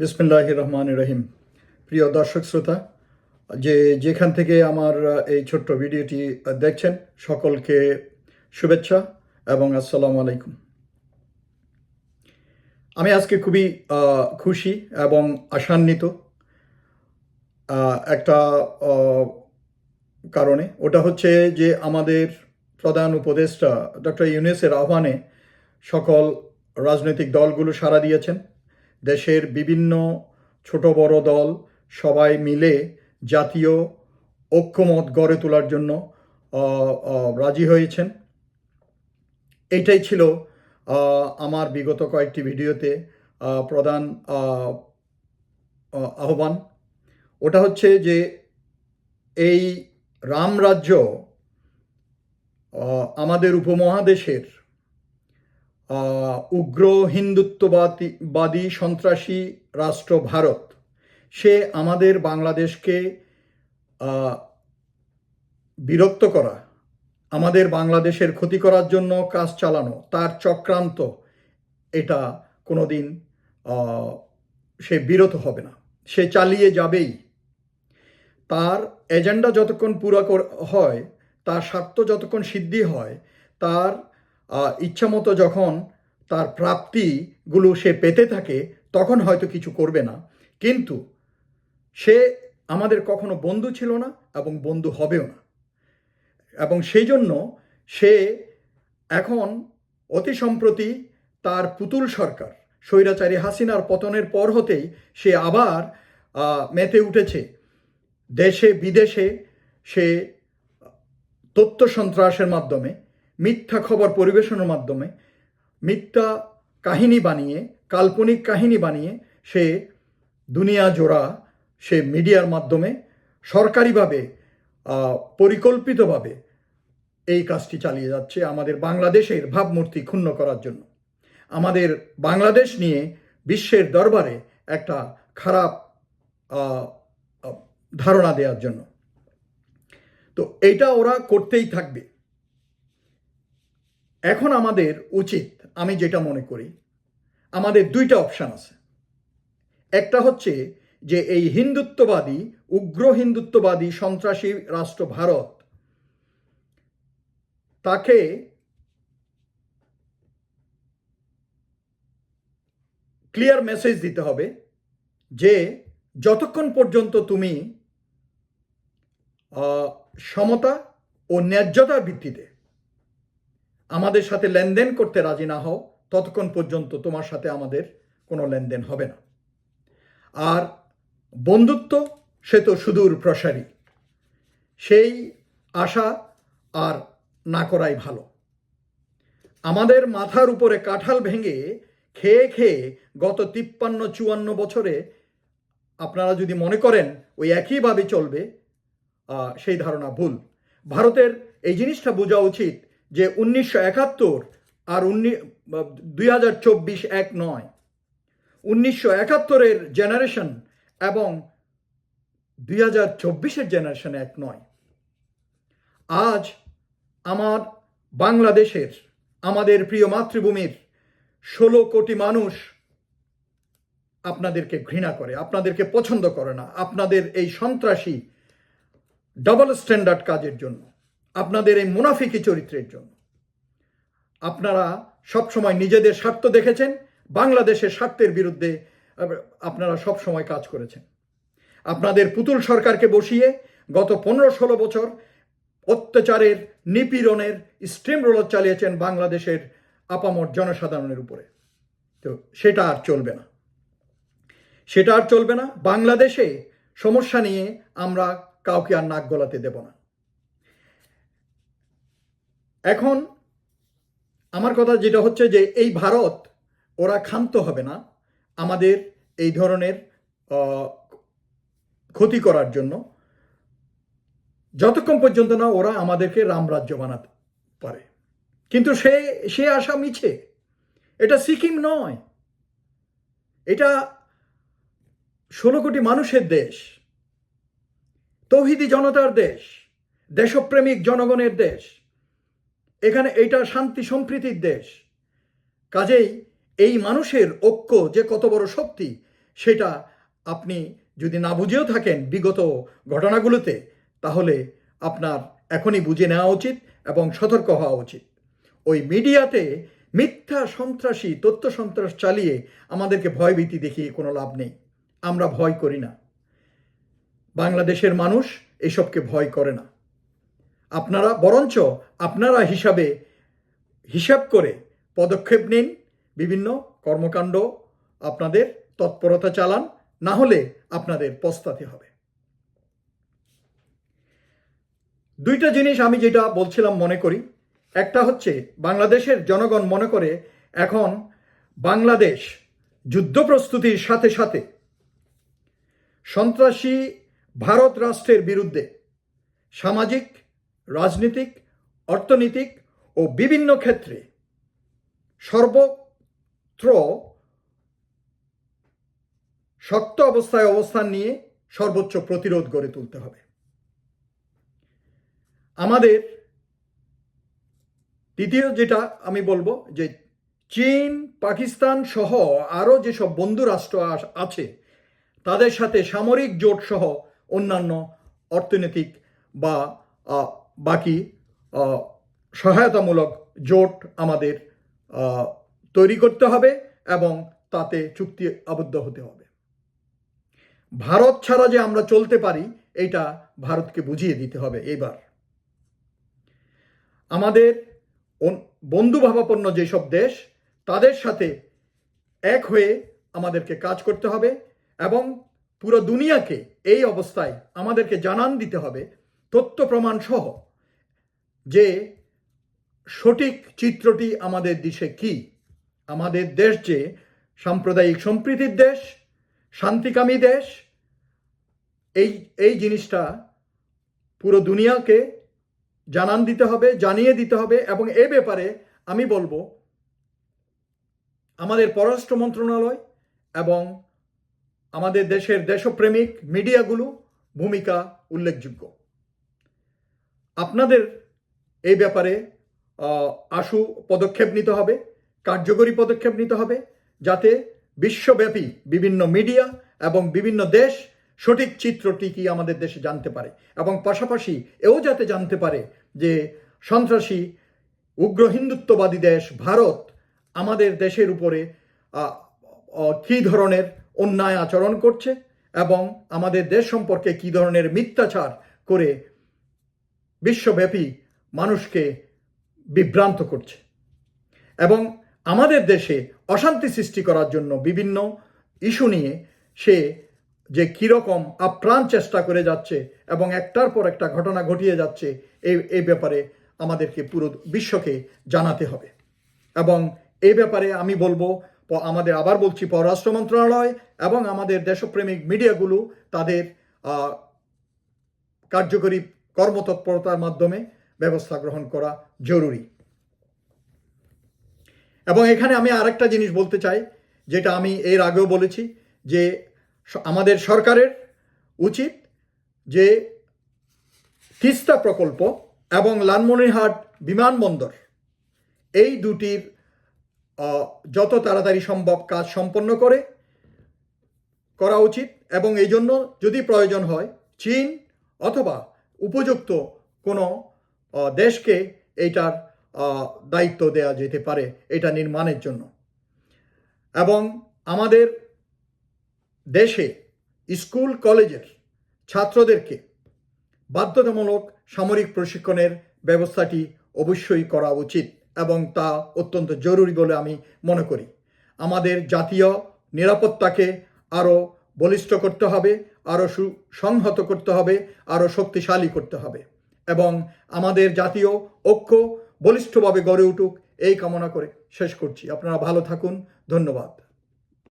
বিসমুল্লাহ রহমান রহিম প্রিয় দর্শক শ্রোতা, যে যেখান থেকে আমার এই ছোট্ট ভিডিওটি দেখছেন, সকলকে শুভেচ্ছা এবং আসসালামু আলাইকুম। আমি আজকে খুবই খুশি এবং আশান্বিত একটা কারণে। ওটা হচ্ছে যে আমাদের প্রধান উপদেষ্টা ডক্টর ইউনেসের আহ্বানে সকল রাজনৈতিক দলগুলো সাড়া দিয়েছেন। দেশের বিভিন্ন ছোট বড় দল সবাই মিলে জাতীয় ঐক্যমত গড়ে তোলার জন্য রাজি হয়েছেন। এইটাই ছিল আমার বিগত কয়েকটি ভিডিওতে প্রধান আহ, আহ, আহ্বান। ওটা হচ্ছে যে এই রামরাজ্য আমাদের উপমহাদেশের উগ্র হিন্দুত্ববাদী বাদী সন্ত্রাসী রাষ্ট্র ভারত। সে আমাদের বাংলাদেশকে বিরক্ত করা আমাদের বাংলাদেশের ক্ষতি করার জন্য কাজ চালানো তার চক্রান্ত এটা কোনোদিন আহ, সে বিরত হবে না। সে চালিয়ে যাবেই। তার এজেন্ডা যতক্ষণ পুরা হয় তার স্বার্থ যতক্ষণ সিদ্ধি হয় তার ইচ্ছামতো যখন তার প্রাপ্তিগুলো সে পেতে থাকে, তখন হয়তো কিছু করবে না। কিন্তু সে আমাদের কখনো বন্ধু ছিল না এবং বন্ধু হবেও না। এবং সেই জন্য সে এখন অতি সম্প্রতি তার পুতুল সরকার, স্বৈরাচারী হাসিনার পতনের পর হতেই সে আবার মেতে উঠেছে। দেশে বিদেশে সে তথ্য সন্ত্রাসের মাধ্যমে মিথ্যা খবর পরিবেশনের মাধ্যমে, মিথ্যা কাহিনী বানিয়ে, কাল্পনিক কাহিনী বানিয়ে সে দুনিয়া জোড়া সে মিডিয়ার মাধ্যমে সরকারিভাবে পরিকল্পিতভাবে এই কাজটি চালিয়ে যাচ্ছে আমাদের বাংলাদেশের ভাবমূর্তি ক্ষুণ্ণ করার জন্য। আমাদের বাংলাদেশ নিয়ে বিশ্বের দরবারে একটা খারাপ ধারণা দেওয়ার জন্য। তো এটা ওরা করতেই থাকবে। এখন আমাদের উচিত, আমি যেটা মনে করি, আমাদের দুইটা অপশান আছে। একটা হচ্ছে যে এই হিন্দুত্ববাদী, উগ্র হিন্দুত্ববাদী সন্ত্রাসী রাষ্ট্র ভারত, তাকে ক্লিয়ার মেসেজ দিতে হবে যে যতক্ষণ পর্যন্ত তুমি সমতা ও ন্যায্যতার ভিত্তিতে আমাদের সাথে লেনদেন করতে রাজি না হও, ততক্ষণ পর্যন্ত তোমার সাথে আমাদের কোনো লেনদেন হবে না। আর বন্ধুত্ব, সে তো সুদূর প্রসারী। সেই আশা আর না করাই ভালো। আমাদের মাথার উপরে কাঁঠাল ভেঙে খেয়ে খেয়ে গত তিপ্পান্ন, চুয়ান্ন বছরে আপনারা যদি মনে করেন ওই একইভাবে চলবে সেই ধারণা ভুল। ভারতের এই জিনিসটা বোঝা উচিত যে উনিশশো একাত্তর আর উনি দুই হাজার চব্বিশ এক নয়। উনিশশো একাত্তরের জেনারেশন এবং দুই হাজার চব্বিশের জেনারেশন এক নয়। আজ আমার বাংলাদেশের, আমাদের প্রিয় মাতৃভূমির ষোলো কোটি মানুষ আপনাদেরকে ঘৃণা করে, আপনাদেরকে পছন্দ করে না, আপনাদের এই সন্ত্রাসী ডাবল স্ট্যান্ডার্ড কাজের জন্য। আপনাদের এই মুনাফিকি চরিত্রের জন্য। আপনারা সবসময় নিজেদের স্বার্থ দেখেছেন, বাংলাদেশের স্বার্থের বিরুদ্ধে আপনারা সব সময় কাজ করেছেন। আপনাদের পুতুল সরকারকে বসিয়ে গত পনেরো ষোলো বছর অত্যাচারের, নিপীড়নের স্ট্রিম রোলার চালিয়েছেন বাংলাদেশের আপামর জনসাধারণের উপরে। তো সেটা আর চলবে না। সেটা আর চলবে না। বাংলাদেশে সমস্যা নিয়ে আমরা কাউকে আর নাক গলাতে দেব না। এখন আমার কথা যেটা হচ্ছে যে এই ভারত, ওরা ক্ষান্ত হবে না আমাদের এই ধরনের ক্ষতি করার জন্য। যতক্ষণ পর্যন্ত না ওরা আমাদেরকে রামরাজ্য বানাতে পারে। কিন্তু সে সে আশা মিছে। এটা সিকিম নয়। এটা ষোলো কোটি মানুষের দেশ। তৌহিদি জনতার দেশ, দেশপ্রেমিক জনগণের দেশ। এখানে এটা শান্তি সম্প্রীতির দেশ। কাজেই এই মানুষের ঐক্য যে কত বড় শক্তি, সেটা আপনি যদি না বুঝেও থাকেন বিগত ঘটনাগুলোতে, তাহলে আপনার এখনই বুঝে নেওয়া উচিত এবং সতর্ক হওয়া উচিত। ওই মিডিয়াতে মিথ্যা সন্ত্রাসী, তথ্য সন্ত্রাস চালিয়ে আমাদেরকে ভয়ভীতি দেখিয়ে কোনো লাভ নেই। আমরা ভয় করি না। বাংলাদেশের মানুষ এসবকে ভয় করে না। আপনারা বরঞ্চ আপনারা হিসাবে হিসাব করে পদক্ষেপ নিন, বিভিন্ন কর্মকাণ্ড আপনাদের তৎপরতা চালান, না হলে আপনাদের পস্তাতে হবে। দুইটা জিনিস আমি যেটা বলছিলাম মনে করি। একটা হচ্ছে, বাংলাদেশের জনগণ মনে করে এখন বাংলাদেশ যুদ্ধ প্রস্তুতির সাথে সাথে সন্ত্রাসী ভারত রাষ্ট্রের বিরুদ্ধে সামাজিক রাজনীতিক, অর্থনৈতিক ও বিভিন্ন ক্ষেত্রে সর্বত্র শক্ত অবস্থায় অবস্থান নিয়ে সর্বোচ্চ প্রতিরোধ গড়ে তুলতে হবে। আমাদের দ্বিতীয় যেটা আমি বলব যে চীন, পাকিস্তান সহ আরও যেসব বন্ধু রাষ্ট্র আছে, তাদের সাথে সামরিক জোট সহ অন্যান্য অর্থনৈতিক বা বাকি সহায়তামূলক জোট আমাদের তৈরি করতে হবে এবং তাতে চুক্তি আবদ্ধ হতে হবে। ভারত ছাড়া যে আমরা চলতে পারি এটা ভারতকে বুঝিয়ে দিতে হবে এবার আমাদের বন্ধুভাবাপন্ন যেসব দেশ, তাদের সাথে এক হয়ে আমাদেরকে কাজ করতে হবে এবং পুরো দুনিয়াকে এই অবস্থায় আমাদেরকে জানান দিতে হবে তথ্য প্রমাণ সহ যে সঠিক চিত্রটি আমাদের দেশে কি? আমাদের দেশ যে সাম্প্রদায়িক সম্প্রীতির দেশ, শান্তিকামী দেশ, এই এই জিনিসটা পুরো দুনিয়াকে জানান দিতে হবে, জানিয়ে দিতে হবে এবং এ ব্যাপারে আমি বলব, আমাদের পররাষ্ট্র মন্ত্রণালয় এবং আমাদের দেশের দেশপ্রেমিক মিডিয়াগুলো ভূমিকা উল্লেখযোগ্য। আপনাদের এই ব্যাপারে আশু পদক্ষেপ নিতে হবে, কার্যকরী পদক্ষেপ নিতে হবে, যাতে বিশ্বব্যাপী বিভিন্ন মিডিয়া এবং বিভিন্ন দেশ সঠিক চিত্রটি কি আমাদের দেশে জানতে পারে এবং পাশাপাশি এও যাতে জানতে পারে যে সন্ত্রাসী, উগ্র হিন্দুত্ববাদী দেশ ভারত আমাদের দেশের উপরে কী ধরনের অন্যায় আচরণ করছে এবং আমাদের দেশ সম্পর্কে কী ধরনের মিথ্যাচার করে বিশ্বব্যাপী মানুষকে বিভ্রান্ত করছে। এবং আমাদের দেশে অশান্তি সৃষ্টি করার জন্য বিভিন্ন ইস্যু নিয়ে সে যে কীরকম আপ্রাণ চেষ্টা করে যাচ্ছে এবং একটার পর একটা ঘটনা ঘটিয়ে যাচ্ছে, এই এই ব্যাপারে আমাদেরকে পুরো বিশ্বকে জানাতে হবে। এবং এই ব্যাপারে আমি বলব, আমাদের আবার বলছি, পররাষ্ট্র মন্ত্রণালয় এবং আমাদের দেশপ্রেমিক মিডিয়াগুলো তাদের কার্যকরী কর্মতৎপরতার মাধ্যমে ব্যবস্থা গ্রহণ করা জরুরি। এবং এখানে আমি আরেকটা জিনিস বলতে চাই, যেটা আমি এর আগেও বলেছি, যে আমাদের সরকারের উচিত যে তিস্তা প্রকল্প এবং লালমনিরহাট বিমানবন্দর, এই দুটির যত তাড়াতাড়ি সম্ভব কাজ সম্পন্ন করে করা উচিত এবং এই জন্য যদি প্রয়োজন হয় চীন অথবা উপযুক্ত কোনো দেশকে এইটার দায়িত্ব দেওয়া যেতে পারে এটা নির্মাণের জন্য। এবং আমাদের দেশে স্কুল, কলেজের ছাত্রদেরকে বাধ্যতামূলক সামরিক প্রশিক্ষণের ব্যবস্থাটি অবশ্যই করা উচিত এবং তা অত্যন্ত জরুরি বলে আমি মনে করি। আমাদের জাতীয় নিরাপত্তাকে আরও বলিষ্ঠ করতে হবে আরও সুসংহত করতে হবে আরও শক্তিশালী করতে হবে। এবং আমাদের জাতীয় ঐক্য বলিষ্ঠভাবে গড়ে উঠুক, এই কামনা করে শেষ করছি। আপনারা ভালো থাকুন। ধন্যবাদ।